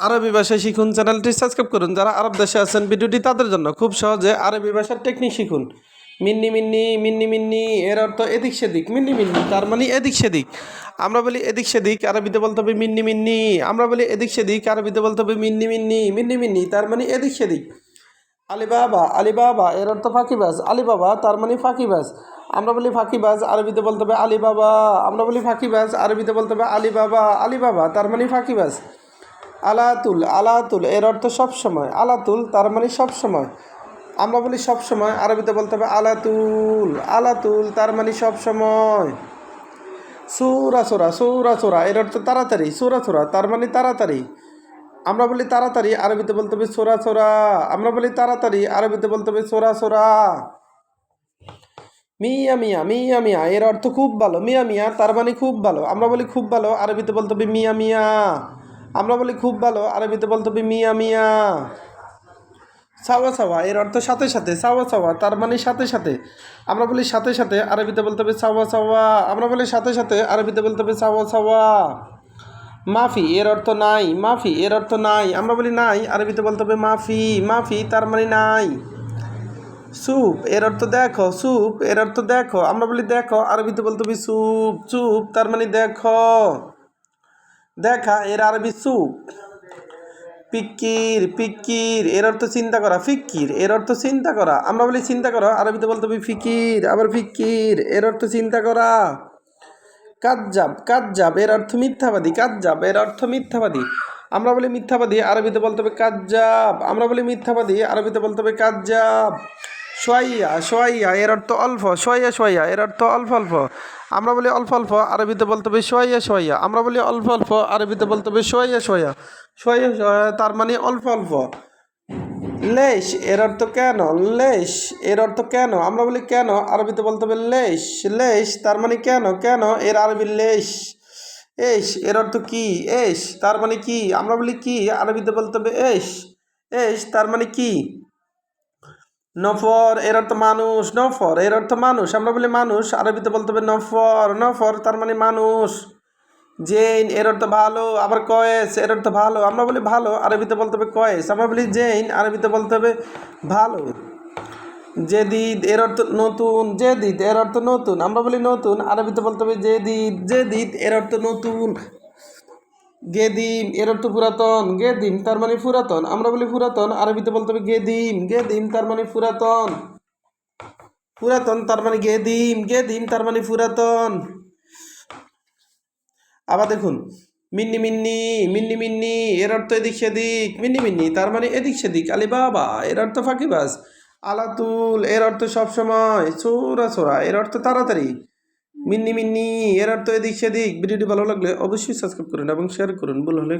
আরবি ভাষা শিখুন, চ্যানেলটি সাবস্ক্রাইব করুন। যারা আরব দেশে আছেন, ভিডিওটি তাদের জন্য খুব সহজে আরবি ভাষার টেকনিক শিখুন। মিন্নি মিন্নি মিন্নি মিন্নি, এর অর্থ এদিক সেদিক, মিন্নি মিন্নি, তার মানে এদিক সেদিক। আমরা বলি এদিক সেদিক, আরবিতে বলতে হবে মিন্নি মিন্নি। আমরা বলি এদিক সেদিক, আরবিতে বলতে হবে মিন্নি মিন্নি মিন্নি মিন্নি, তার মানে এদিক সেদিক। আলিবাবা আলিবাবা, এর অর্থ ফাঁকিবাজ। আলিবাবা, তার মানে ফাঁকিবাজ। আমরা বলি ফাঁকিবাজ, আরবিতে বলতে হবে আলিবাবা। আমরা বলি ফাঁকিবাজ, আরবিতে বলতে হবে আলিবাবা। আলিবাবা, তার মানে ফাঁকিবাজ। আলাতুল আলাতুল, এর অর্থ সবসময়। আলাতুল, তার মানে সবসময়। আমরা বলি সবসময়, আরবিতে বলতে হবে আলাতুল আলাতুল, তার মানে সবসময়। সুরা, সোরা সুরা, সোরা, এর অর্থ তাড়াতাড়ি, সুরা, সোরা, তার মানে তাড়াতাড়ি। আমরা বলি তাড়াতাড়ি, আরবিতে বলতে হবে সোরা সোরা। আমরা বলি তাড়াতাড়ি, আরবিতে বলতে হবে সোরা সোরা। মিয়া মিয়া মিয়া মিয়া, এর অর্থ খুব ভালো। মিয়া মিয়া, তার মানে খুব ভালো। আমরা বলি খুব ভালো, আরবিতে বলতে হবে মিয়া মিয়া। আমরা বলি খুব ভালো, আরবিতে বলতে হবে মিয়া মিয়া। সাওয়া সাওয়া, এর অর্থ সাথে সাথে, সাওয়া সাওয়া, তার মানে সাথে সাথে। আমরা বলি সাথে সাথে, আরবিতে বলতে হবে সাওয়া সাওয়া। আমরা বলি সাথে সাথে, আরবিতে বলতে হবে সাওয়া সাওয়া। মাফি, এর অর্থ নাই, মাফি, এর অর্থ নাই। আমরা বলি নাই, আরবিতে বলতে হবে মাফি মাফি, তার মানে নাই। স্যুপ এর অর্থ দেখো স্যুপ এর অর্থ দেখো। আমরা বলি দেখো, আরবিতে বলতে হবে স্যুপ চুপ তার মানে দেখো। দেখা, এর আরবি স্যুপ পিকির পিকির এর অর্থ চিন্তা করা ফিকির এর অর্থ চিন্তা করা। আমরা বলি চিন্তা করো, আরবিতে বলতে হবে ফিকির আবার ফিকির এর অর্থ চিন্তা করা। কাজ্জাব কাজ্জাব, এর অর্থ মিথ্যাবাদী, কাজ্জাব, এর অর্থ মিথ্যাবাদী। আমরা বলি মিথ্যাবাদী, আরবিতে বলতে হবে কাজ্জাব। আমরা বলি মিথ্যাবাদী, আরবিতে বলতে হবে কাজ্জাব। সোয়াইয়া সোয়াইয়া, এর অর্থ অল্প, সোয়াইয়া সোয়াইয়া, এর অর্থ অল্প অল্প। আমরা বলি অল্প অল্প, আরবিতে বলতে হবে সোয়াইয়া সোয়াইয়া। আমরা বলি অল্প অল্প, আরবিতে বলতে হবে সোয়াইয়া সোয়া সোয়াইয়া সোয়া তার মানে অল্প অল্প। লেশ, এর অর্থ কেন? লেশ, এর অর্থ কেন? আমরা বলি কেন? আরবিতে বলতে হবে লেশ। লেশ, তার মানে কেন? কেন? এর আরবি লেশ। এস এর অর্থ কি? এস তার মানে কি? আমরা বলি কি? আরবিতে বলতে হবে এস এস তার মানে কি? নফর এর অর্থ মানুষ নফর এর অর্থ মানুষ। আমরা বলি মানুষ, আরবিতে বলতে হবে নফর নফর তার মানে মানুষ। জেইন এর অর্থ ভালো, আবার কয়েস, এর অর্থ ভালো। আমরা বলি ভালো, আরবিতে বলতে হবে কয়েস। আমরা বলি জেইন আরবিতে বলতে হবে ভালো। জেদিদ এর অর্থ নতুন জেদিদ এর অর্থ নতুন। আমরা বলি নতুন, আরবিতে বলতে হবে জেদিদ জেদিদ এর অর্থ নতুন। গেদিম, এর অর্থ পুরাতন, গেদিম, তার মানে পুরাতন। আমরা বলি পুরাতন, আরবিতে বলতে হবে গেদিম গেদিম, তার মানে পুরাতন। পুরাতন, তার মানে গেদিম গেদিম, তার মানে পুরাতন। আবার দেখুন, মিন্নি মিন্নি মিন্নি মিন্নি, এর অর্থ এদিক সেদিক, মিন্নি মিন্নি, তার মানে এদিক সেদিক আলি বাবা এর অর্থ ফাঁকিবাজ। আলাতুল, এর অর্থ সবসময়, সোরা সোরা, এর অর্থ তাড়াতাড়ি। মিন্নি মিন্নি, এর অর্থ এদিক সেদিক, ভিডিওটি ভালো লাগলে অবশ্যই সাবস্ক্রাইব করুন এবং শেয়ার করুন। ভুল হলে